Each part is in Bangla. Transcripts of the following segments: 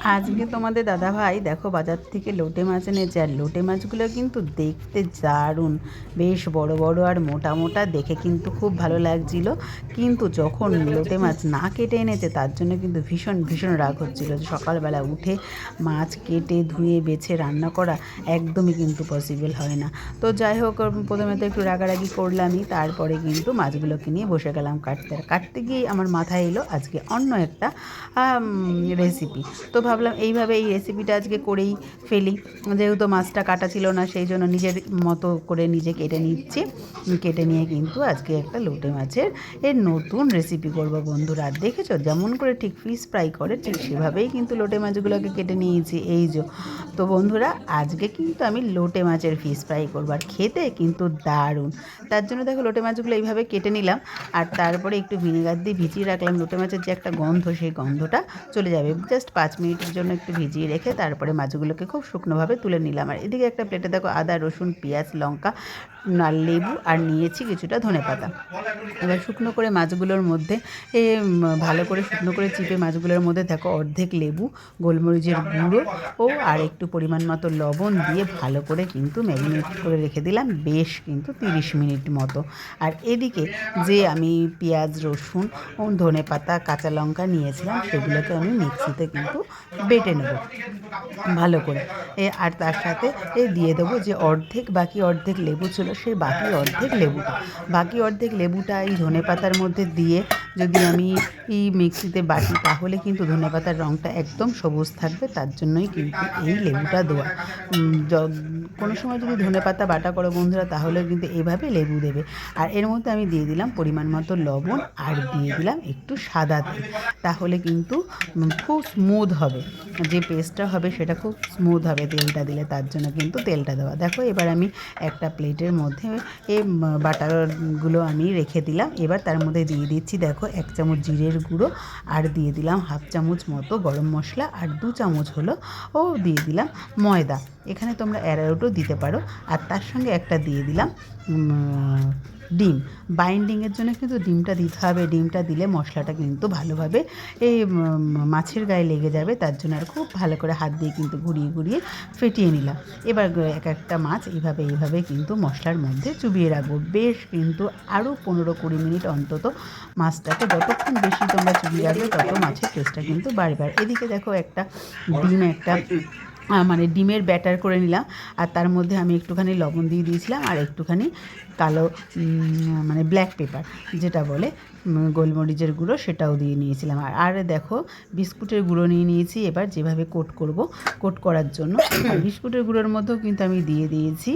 আজকে তোমাদের দাদা ভাই, দেখো বাজার থেকে লোটে মাছ এনেছে, আর লোটে মাছগুলো কিন্তু দেখতে দারুণ। বেশ বড় বড় আর মোটা মোটা, দেখে কিন্তু খুব ভালো লাগছিল। কিন্তু যখন লোটে মাছ না কেটে এনেছে, তার জন্য কিন্তু ভীষণ ভীষণ রাগ হচ্ছিল। সকালবেলা উঠে মাছ কেটে, ধুয়ে, বেছে, রান্না করা একদমই কিন্তু পসিবল হয় না। তো যাই হোক প্রথমে তো একটু রাগারাগি করলামই, তারপরে কিন্তু মাছগুলোকে নিয়ে বসে গেলাম কাটতে। কাটতে গিয়ে আমার মাথায় এলো আজকে অন্য একটা রেসিপি তো ভাবলাম এইভাবে এই রেসিপিটা আজকে করেই ফেলি। যেহেতু মাছটা কাটা ছিল না, সেই জন্য নিজের মতো করে নিজে কেটে নিচ্ছি। কেটে নিয়ে কিন্তু আজকে একটা লোটে মাছের এর নতুন রেসিপি করব বন্ধুরা। দেখেছ, যেমন করে ঠিক ফিশ ফ্রাই করে, ঠিক সেভাবেই কিন্তু লোটে মাছগুলোকে কেটে নিয়েছি। এই যে, তো বন্ধুরা, আজকে কিন্তু আমি লোটে মাছের ফিশ ফ্রাই করব। আর খেতে কিন্তু দারুণ। তার জন্য দেখো, লোটে মাছগুলো এইভাবে কেটে নিলাম। আর তারপরে একটু ভিনেগার দিয়ে ভিজিয়ে রাখলাম। লোটে মাছের যে একটা গন্ধ, সেই গন্ধটা চলে যাবে। জাস্ট পাঁচ মিনিটের জন্য একটু ভিজিয়ে রেখে তারপরে মাছগুলোকে খুব শুকনোভাবে তুলে নিলাম। আর এদিকে একটা প্লেটে দেখো আদা, রসুন, পেঁয়াজ, লঙ্কা আর লেবু আর নিয়েছি কিছুটা ধনে পাতা। এবার শুকনো করে মাছগুলোর মধ্যে, এ ভালো করে শুকনো করে চিপে মাছগুলোর মধ্যে দেখো অর্ধেক লেবু, গোলমরিচের গুঁড়ো ও আর একটু পরিমাণ মতো লবণ দিয়ে ভালো করে কিন্তু ম্যারিনেট করে রেখে দিলাম বেশ কিন্তু তিরিশ মিনিট মতো। আর এদিকে যে আমি পেঁয়াজ, রসুন ও ধনে পাতা, কাঁচা লঙ্কা নিয়েছিলাম সেগুলোকে আমি মিক্সিতে কিন্তু বেটে নেব ভালো করে। এ, আর তার সাথে এ, দিয়ে দেবো যে অর্ধেক, বাকি অর্ধেক লেবু ছিল সেই বাকি অর্ধেক লেবুটা বাকি অর্ধেক লেবুটা এই ধনে পাতার মধ্যে দিয়ে যদি আমি এই মিক্সিতে বাটি, তাহলে কিন্তু ধনেপাতার রঙটা একদম সবুজ থাকবে, তার জন্যই কিন্তু এই লেবুটা দেওয়া। কোনো সময় যদি ধনে পাতা বাটা করো বন্ধুরা তাহলে কিন্তু এভাবে লেবু দেবে। আর এর মধ্যে আমি দিয়ে দিলাম পরিমাণ মতো লবণ আর দিয়ে দিলাম একটু সাদা তেল। তাহলে কিন্তু খুব স্মুথ হবে। যে পেস্টটা হবে সেটা খুব স্মুথ হবে তেলটা দিলে, তার জন্য কিন্তু তেলটা দেওয়া। দেখো, এবার আমি একটা প্লেটের মধ্যে এই বাটারগুলো আমি রেখে দিলাম। এবার তার মধ্যে দিয়ে দিচ্ছি, দেখো এক চামচ জিরের গুঁড়ো আর দিয়ে দিলাম হাফ চামচ মতো গরম মশলা আর দু চামচ হলো ও দিয়ে দিলাম ময়দা। এখানে তোমরা অ্যারারুটও দিতে পারো, আর তার সঙ্গে একটা দিয়ে দিলাম ডিম। বাইন্ডিংয়ের জন্য কিন্তু ডিমটা দিতে হবে, ডিমটা দিলে মশলাটা কিন্তু ভালোভাবে এই মাছের গায়ে লেগে যাবে, তার জন্য আর খুব ভালো করে হাত দিয়ে কিন্তু ঘুরিয়ে ঘুরিয়ে ফেটিয়ে নিলাম। এবার এক একটা মাছ এইভাবে এইভাবে কিন্তু মশলার মধ্যে চুবিয়ে রাখব। বেশ কিন্তু আরও পনেরো কুড়ি মিনিট অন্তত মাছটাকে যতক্ষণ বেশি তোমরা চুবিয়ে রাখবে, তত মাছের টেস্টটা কিন্তু বাড়বে। এদিকে দেখো একটা ডিম, একটা মানে ডিমের ব্যাটার করে নিলাম। আর তার মধ্যে আমি একটুখানি লবণ দিয়ে দিয়েছিলাম আর একটুখানি কালো মানে ব্ল্যাক পেপার যেটা বলে গোলমরিচের গুঁড়ো, সেটাও দিয়ে নিয়েছিলাম। আর আর দেখো, বিস্কুটের গুঁড়ো নিয়ে নিয়েছি এবার, যেভাবে কোট করব, কোট করার জন্য। বিস্কুটের গুঁড়োর মধ্যেও কিন্তু আমি দিয়ে দিয়েছি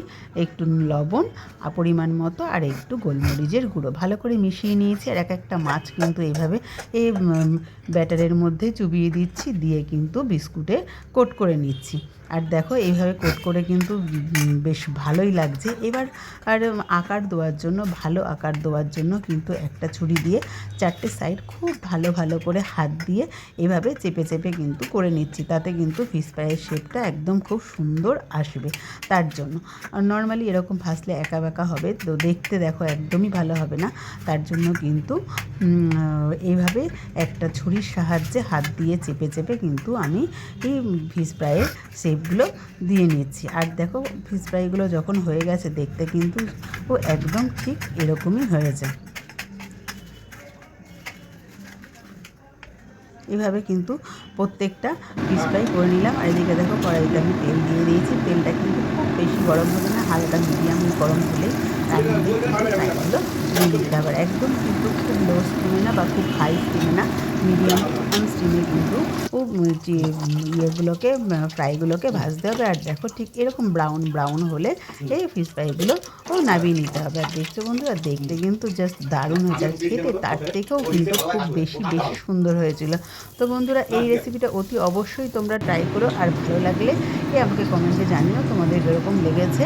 একটু লবণ, আর পরিমাণ মতো, আর একটু গোলমরিচের গুঁড়ো। ভালো করে মিশিয়ে নিয়েছি, আর এক একটা মাছ কিন্তু এইভাবে এই ব্যাটারের মধ্যে চুবিয়ে দিচ্ছি, দিয়ে কিন্তু বিস্কুটে কোট করে নিচ্ছি। আর দেখো, এইভাবে কোট করে কিন্তু বেশ ভালোই লাগছে। এবার, আর আকার দেওয়ার জন্য, ভালো আকার দেওয়ার জন্য কিন্তু একটা ছুরি দিয়ে চারটে সাইড খুব ভালো ভালো করে হাত দিয়ে এভাবে চেপে চেপে কিন্তু করে নিচ্ছি। তাতে কিন্তু ফিস ফ্রাইয়ের শেপটা একদম খুব সুন্দর আসবে তার জন্য। নর্মালি এরকম ফাঁসলে একা বেঁকা হবে, তো দেখতে দেখো একদমই ভালো হবে না। তার জন্য কিন্তু এইভাবে একটা ছুরির সাহায্যে হাত দিয়ে চেপে চেপে কিন্তু আমি এই ফিস ফ্রাইয়ের শেপ শেপগুলো দিয়ে নিচ্ছি। আর দেখো ফিশ ফ্রাইগুলো যখন হয়ে গেছে দেখতে কিন্তু ও একদম ঠিক এরকমই হয়েছে। এভাবে কিন্তু প্রত্যেকটা ফিশ ফ্রাই করে নিলাম। আর এদিকে দেখো, কড়াইতে আমি তেল দিয়ে দিয়েছি। তেলটা কিন্তু খুব বেশি গরম হবে না, হালকা মিডিয়াম গরম হলেই তার মধ্যে কিন্তু দিয়ে একদম কিন্তু খুব লো স্টিমে না বা খুব হাই স্টিমে না মিডিয়াম স্টিমে কিন্তু যে ইয়েগুলোকে ফ্রাইগুলোকে ভাজতে হবে। আর দেখো ঠিক এরকম ব্রাউন ব্রাউন হলে এই ফিশ ফ্রাইগুলো ও নামিয়ে নিতে হবে। আর দেখছ বন্ধুরা, দেখতে কিন্তু জাস্ট দারুণ হয়েছে আর খেতে তার থেকেও কিন্তু খুব বেশি বেশি সুন্দর হয়েছিল। তো বন্ধুরা, এই রেসিপিটা অতি অবশ্যই তোমরা ট্রাই করো। আর ভালো লাগলে এ আমাকে কমেন্টে জানিও তোমাদের এরকম লেগেছে।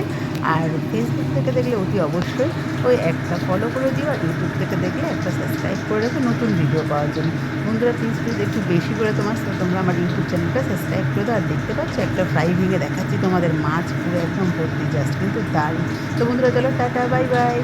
আর ফেসবুক থেকে দেখলে অতি অবশ্যই ওই একটা ফলো করে দিও আর ইউটিউব থেকে দেখলে একটা সাবস্ক্রাইব করে রাখো নতুন ভিডিও পাওয়ার জন্য। বন্ধুরা প্লিজ প্লিজ একটু বেশি করে তোমার সাথে তোমরা আমার ইউটিউব চ্যানেলটা সাবস্ক্রাইব করে দাও আর দেখতে পাচ্ছ একটা ফ্রাই ভেঙে দেখাচ্ছি তোমাদের মাছ পুরো একদম ভর্তি জাস্ট কিন্তু দারুণ। তো বন্ধুরা, চলো টাটা বাই বাই